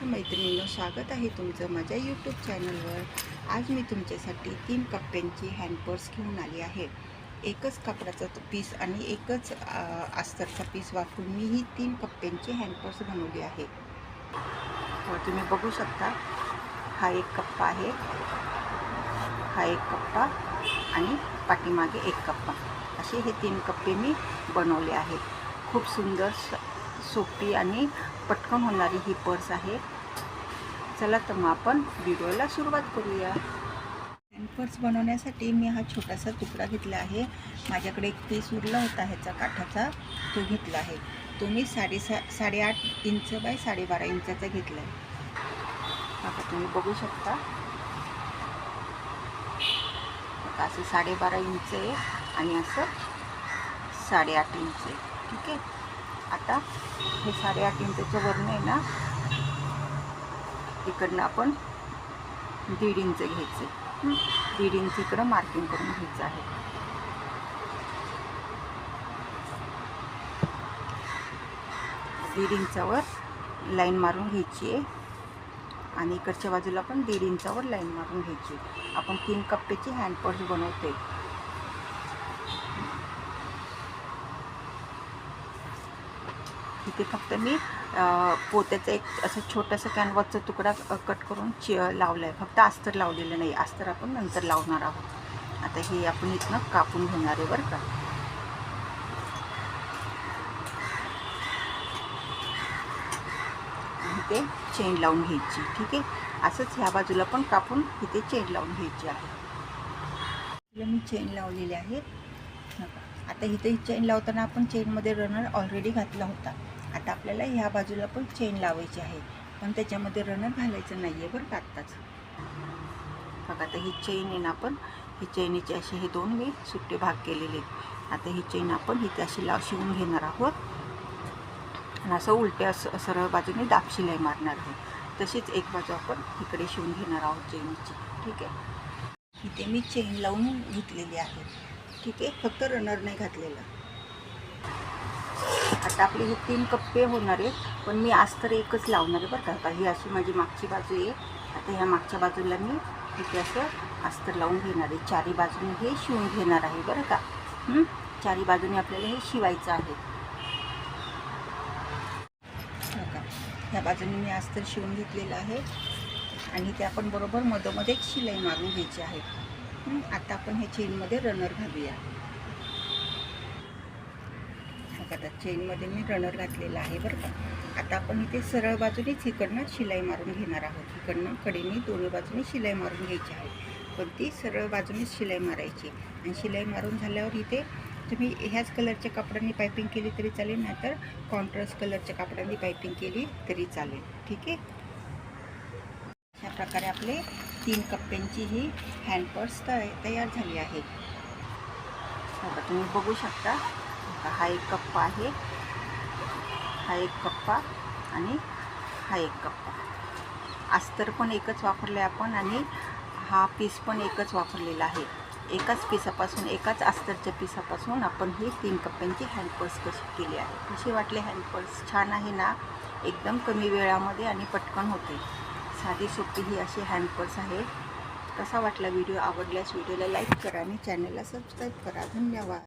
नमस्कार मैत्रिणींनो स्वागत आहे तुमचं माझ्या यूट्यूब चॅनलवर आज मी तुमच्यासाठी तीन कप्प्यांची हँडपर्स घेऊन आली आहे. एकच कापडाचा पीस आणि एकच अस्तरचा पीस वापरून मी ही तीन कप्प्यांची हँडपर्स बनवली आहे. हो, तुम्ही बघू शकता हा एक कप्पा आहे. हा एक कप्पा आणि पाठीमागे एक कप्पा. असे हे तीन कप्पे मी बनवले आहेत. खूप सुंदर स- सोपी आणि पटकन होणारी ही पर्स आहे. चला तर मग आपण व्हिडिओला सुरुवात करूया. पर्स बनवण्यासाठी मी हा छोटासा तुकडा घेतला आहे. माझ्याकडे एक पीस उरला होता ह्याचा काठाचा तो घेतला आहे. तो मी साडेसा साडेआठ इंच बाय साडेबारा इंचाचा घेतला आहे आता तुम्ही बघू शकता. असं साडेबारा इंच आहे आणि असं साडेआठ इंच आहे. ठीक आहे? आता हे साडेआठ इंचच्या वरनं आहे ना इकडनं आपण दीड इंच घ्यायचे? दीड इंच इकडं मार्किंग करून घ्यायचं आहे. दीड इंचावर लाईन मारून घ्यायची आहे. आणि इकडच्या बाजूला पण दीड इंचावर लाईन मारून घ्यायची आपण तीन कप्प्याची हँड पर्स बनवते इथे फक्त मी पोत्याचा एक असं छोटासा कॅनवासचा तुकडा कट करून चि लावला आहे फक्त अस्तर लावलेलं नाही. अस्तर आपण नंतर लावणार आहोत. आता हे आपण इथनं कापून घेणार आहे बरं का. इथे ते चेन लावून घ्यायची ठीक आहे? असंच ह्या बाजूला पण कापून इथे चेन लावून घ्यायची आहे. मी चेन लावलेली आहे. नका. आता इथे ही चेन लावताना आपण चेनमध्ये रनर ऑलरेडी घातला होता. आता आपल्याला ह्या बाजूला पण चेन लावायची आहे. पण त्याच्यामध्ये रनर घालायचं नाही आहे बरं का आत्ताच. बघा आता ही चेन आहे ना आपण ही चेनीचे असे हे दोन मी सुट्टे भाग केलेले आहेत. आता ही चेन आपण इथे अशी लाव शिवून घेणार आहोत. आणि असं उलट्या असं सरळ बाजूने दाब शिलाई मारणार आहोत तशीच एक बाजू आपण इकडे शिवून घेणार आहोत चेनीची ठीक आहे? इथे मी चेन लावून घेतलेली आहे. ठीक आहे फक्त रनर नाही घातलेला. आता आपले हे तीन कप्पे होणार आहेत पण मी आज तर एकच लावणार आहे बरं का. आता ही अशी माझी मागची बाजू आहे. आता ह्या मागच्या बाजूला मी इथे असं अस्तर लावून घेणार आहे. चारी बाजूने हे शिवून घेणार आहे बरं का. चारी बाजूने आपल्याला हे शिवायचं आहे. का. ह्या बाजूने मी अस्तर शिवून घेतलेलं आहे. आणि ते आपण बरोबर मधोमध एक शिलाई मारून घ्यायची आहे. आता आपण हे चेनमध्ये रनर घालूया. आता चेनमध्ये मी रनर घातलेला आहे बरं का. आता आपण इथे सरळ बाजूनेच इकडनं शिलाई मारून घेणार आहोत. इकडनं कडेने दोन्ही बाजूने शिलाई मारून घ्यायची आहे. पण ती सरळ बाजूनेच शिलाई मारायची. आणि शिलाई मारून झाल्यावर इथे तुम्ही ह्याच कलरच्या कपड्यांनी पायपिंग केली तरी चालेल नाहीतर कॉन्ट्रास्ट कलरच्या कपड्यांनी पायपिंग केली तरी चालेल. ठीक आहे? अशा प्रकारे आपले तीन कप्प्यांची ही हँडपर्स तयार झाली आहे. बघा तुम्ही बघू शकता हा एक कप्पा आहे. हा एक कप्पा आणि हा एक कप्पा. अस्तर पण एकच वापरले आपण आणि हा पीस पण एकच वापरलेला आहे. एकाच पिसापासून एकाच अस्तरच्या पिसापासून आपण ही तीन कप्प्यांची हँडपर्स कशी केली आहे. कशी वाटले हँडपर्स? छान आहे ना? एकदम कमी वेळामध्ये आणि पटकन होते. साधी सोपी ही अशी हँडपर्स आहे. कसा वाटला व्हिडिओ आवडल्यास व्हिडिओला लाईक करा आणि चॅनलला सबस्क्राईब करा. धन्यवाद.